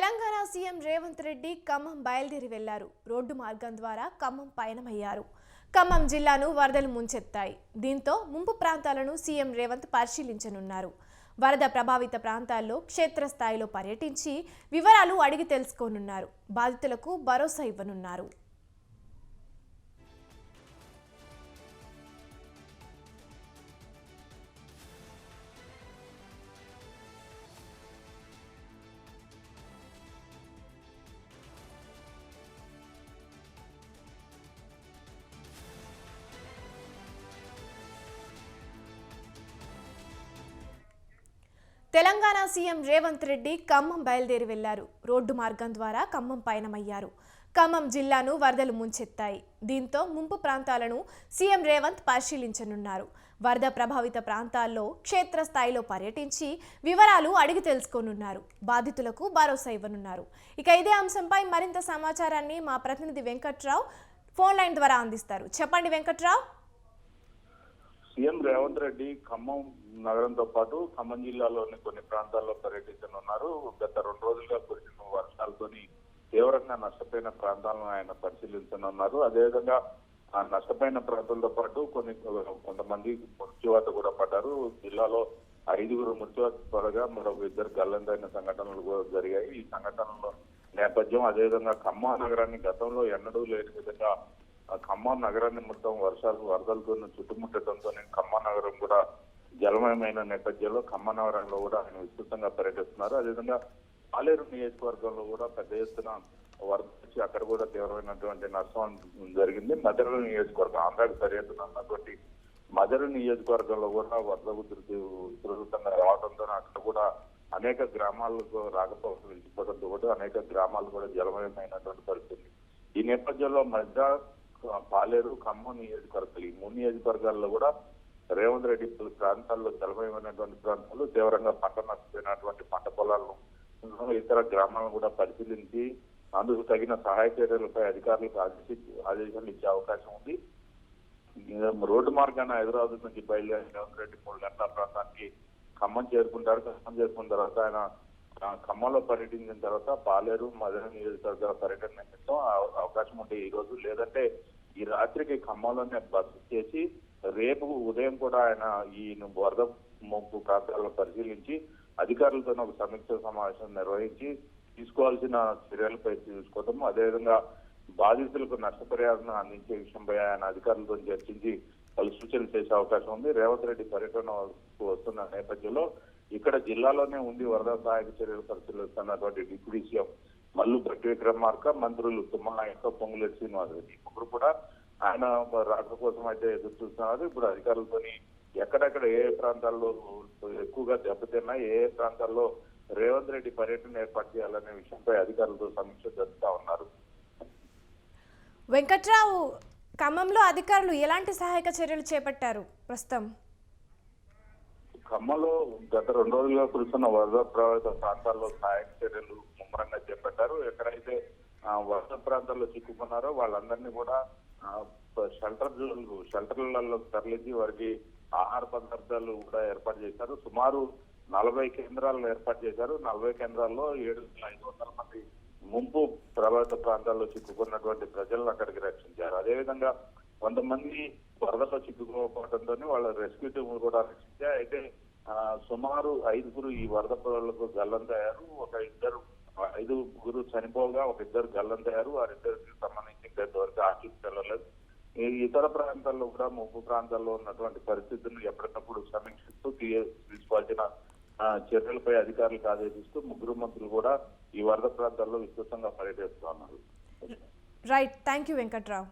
Telangana CM Revanth Reddy Khammam బయలుదేరి వెళ్ళారు. Road మార్గం ద్వారా ఖమ్మం పయనమయ్యారు. ఖమ్మం జిల్లాను వరదలు ముంచెత్తాయి. దీంతో ముంపు ప్రాంతాలను సీఎం రేవంత్ పరిశీలించనున్నారు. వరద ప్రభావిత ప్రాంతాల్లో క్షేత్రస్థాయిలో పర్యటించి వివరాలు అడిగి తెలుసుకోనున్నారు. బాధితులకు భరోసా ఇవ్వనున్నారు. తెలంగాణ సీఎం రేవంత్ రెడ్డి ఖమ్మం బయలుదేరి వెళ్ళారు. రోడ్డు మార్గం ద్వారా ఖమ్మం పయనమయ్యారు. ఖమ్మం జిల్లాను వరదలు ముంచెత్తాయి. దీంతో ముంపు ప్రాంతాలను సీఎం రేవంత్ పరిశీలించనున్నారు. వరద ప్రభావిత ప్రాంతాల్లో క్షేత్రస్థాయిలో పర్యటించి వివరాలు అడిగి తెలుసుకోనున్నారు. బాధితులకు భరోసా ఇవ్వనున్నారు. ఇక ఇదే అంశంపై మరింత సమాచారాన్ని మా ప్రతినిధి వెంకట్రావు ఫోన్ లైన్ ద్వారా అందిస్తారు. చెప్పండి వెంకట్రావు. సీఎం రేవంత్ రెడ్డి ఖమ్మం నగరంతో పాటు ఖమ్మం జిల్లాలోని కొన్ని ప్రాంతాల్లో పర్యటించనున్నారు. గత రెండు రోజులుగా కురిసిన వర్షాలతోని తీవ్రంగా నష్టపోయిన ప్రాంతాలను ఆయన పరిశీలించనున్నారు. అదేవిధంగా ఆ నష్టపోయిన ప్రాంతాలతో పాటు కొన్ని కొంతమంది మృత్యువాత కూడా పడ్డారు. జిల్లాలో ఐదుగురు మృత్యువాత పడగా మరొక ఇద్దరు గల్లంతైన సంఘటనలు కూడా జరిగాయి. ఈ సంఘటనలో నేపథ్యం అదేవిధంగా ఖమ్మం నగరాన్ని గతంలో ఎన్నడూ లేని విధంగా ఖమ్మం నగరాన్ని మొత్తం వర్షాలు వరదలతో చుట్టుముట్టడంతో ఖమ్మం నగరం కూడా జలమయమైన నేపథ్యంలో ఖమ్మం నగరంలో కూడా ఆయన విస్తృతంగా పర్యటిస్తున్నారు. అదేవిధంగా పాలేరు నియోజకవర్గంలో కూడా పెద్ద ఎత్తున వరద వచ్చి అక్కడ కూడా తీవ్రమైనటువంటి నష్టం జరిగింది. మధుర నియోజకవర్గం ఆంధ్రాకి పర్యటన ఉన్నటువంటి మధుర నియోజకవర్గంలో కూడా వరద ఉధృతి ఉధృతంగా రావడంతో అక్కడ కూడా అనేక గ్రామాలకు రాకపోవడం నిలిచిపోవడంతో కూడా అనేక గ్రామాలు కూడా జలమయమైనటువంటి పరిస్థితి. ఈ నేపథ్యంలో మధ్య పాలేరు ఖమ్మం నియోజకవర్గాలు. ఈ మూడు నియోజకవర్గాల్లో కూడా రేవంత్ రెడ్డి పలు ప్రాంతాల్లో జలమయమైనటువంటి ప్రాంతాలు తీవ్రంగా పంట నష్టపోయినటువంటి పంట పొలాలను ఇతర గ్రామాలను కూడా పరిశీలించి అందుకు తగిన సహాయ చర్యలపై అధికారులకు ఆదేశి ఆదేశాలు ఇచ్చే అవకాశం ఉంది. రోడ్డు మార్గాన హైదరాబాద్ నుంచి బయలుదేరి రేవంత్ రెడ్డి మూడు గంటల ప్రాంతానికి ఖమ్మం చేరుకుంటారు ఖమ్మం చేరుకున్న తర్వాత ఆయన ఖమ్మంలో పర్యటించిన తర్వాత పాలేరు మధుర నియోజకవర్గ పర్యటన నిమిత్తం అవకాశం ఉంటే ఈ రోజు. లేదంటే ఈ రాత్రికి ఖమ్మంలోనే బస చేసి రేపు ఉదయం కూడా ఆయన ఈ వరద ముంపు ప్రాంతాలను పరిశీలించి అధికారులతో ఒక సమీక్ష సమావేశం నిర్వహించి తీసుకోవాల్సిన చర్యలపై తీసుకోవటం అదేవిధంగా బాధితులకు నష్టపరిహారం అందించే విషయంపై ఆయన అధికారులతో చర్చించి పలు సూచనలు చేసే అవకాశం ఉంది. రేవంత్ రెడ్డి పర్యటన వస్తున్న నేపథ్యంలో ఇక్కడ జిల్లాలోనే ఉండి వరద సహాయక చర్యలు పరిశీలిస్తున్నటువంటి డిప్యూటీ సీఎం మల్లు భట్టి విక్రమార్క మంత్రులు తుమ్మనాయక పొంగులేటి శ్రీనివాస్ రెడ్డి ముగ్గురు కూడా ఆయన రాక కోసం అయితే ఎదురు చూస్తున్నారు. ఇప్పుడు అధికారులతోని ఎక్కడెక్కడ ఏ ప్రాంతాల్లో ఎక్కువగా దెబ్బతిన్నా ఏ ఏ ప్రాంతాల్లో రేవంత్ రెడ్డి పర్యటన ఏర్పాటు చేయాలనే విషయంపై అధికారులతో సమీక్ష జరుపుతా ఉన్నారు. వెంకట్రావు ఖమ్మంలో అధికారులు ఎలాంటి సహాయక చర్యలు చేపట్టారు ప్రస్తుతం? ఖమ్మంలో గత రెండు రోజులుగా కురుస్తున్న వరద ప్రభావిత ప్రాంతాల్లో సహాయక చర్యలు ముమ్మరంగా చేపట్టారు. ఎక్కడైతే వరద ప్రాంతాల్లో చిక్కుకున్నారో వాళ్ళందరినీ కూడా షెల్టర్ షెల్టర్లలో తరలించి వారికి ఆహార పదార్థాలు కూడా ఏర్పాటు చేశారు. సుమారు నలభై కేంద్రాలను ఏర్పాటు చేశారు. నలభై కేంద్రాల్లో ఏడు ఐదు వందల మంది ముంపు ప్రభావిత ప్రాంతాల్లో చిక్కుకున్నటువంటి ప్రజలను అక్కడికి రక్షించారు. అదేవిధంగా కొంతమంది వరదలో చిక్కుకోకపోవడంతో వాళ్ళ రెస్క్యూ టీములు కూడా రక్షించారు అయితే సుమారు ఐదుగురు ఈ వరద పొలాలకు గల్లంతయ్యారు ఒక ఇద్దరు ఐదుగురు చనిపోగా ఒక ఇద్దరు గల్లంతయ్యారు వారిద్దరికి సంబంధించి ఇంతవరకు ఆచూకీ వెళ్ళలేదు. ఈ ఇతర ప్రాంతాల్లో కూడా ముప్పు ప్రాంతాల్లో ఉన్నటువంటి పరిస్థితులను ఎప్పటికప్పుడు సమీక్షిస్తూ తీసుకోవాల్సిన ఆ, చర్యలపై అధికారులకు ఆదేశిస్తూ ముగ్గురు మంత్రులు కూడా ఈ వరద ప్రాంతాల్లో విస్తృతంగా పర్యటిస్తున్నారు రైట్. Thank you Venkatrao.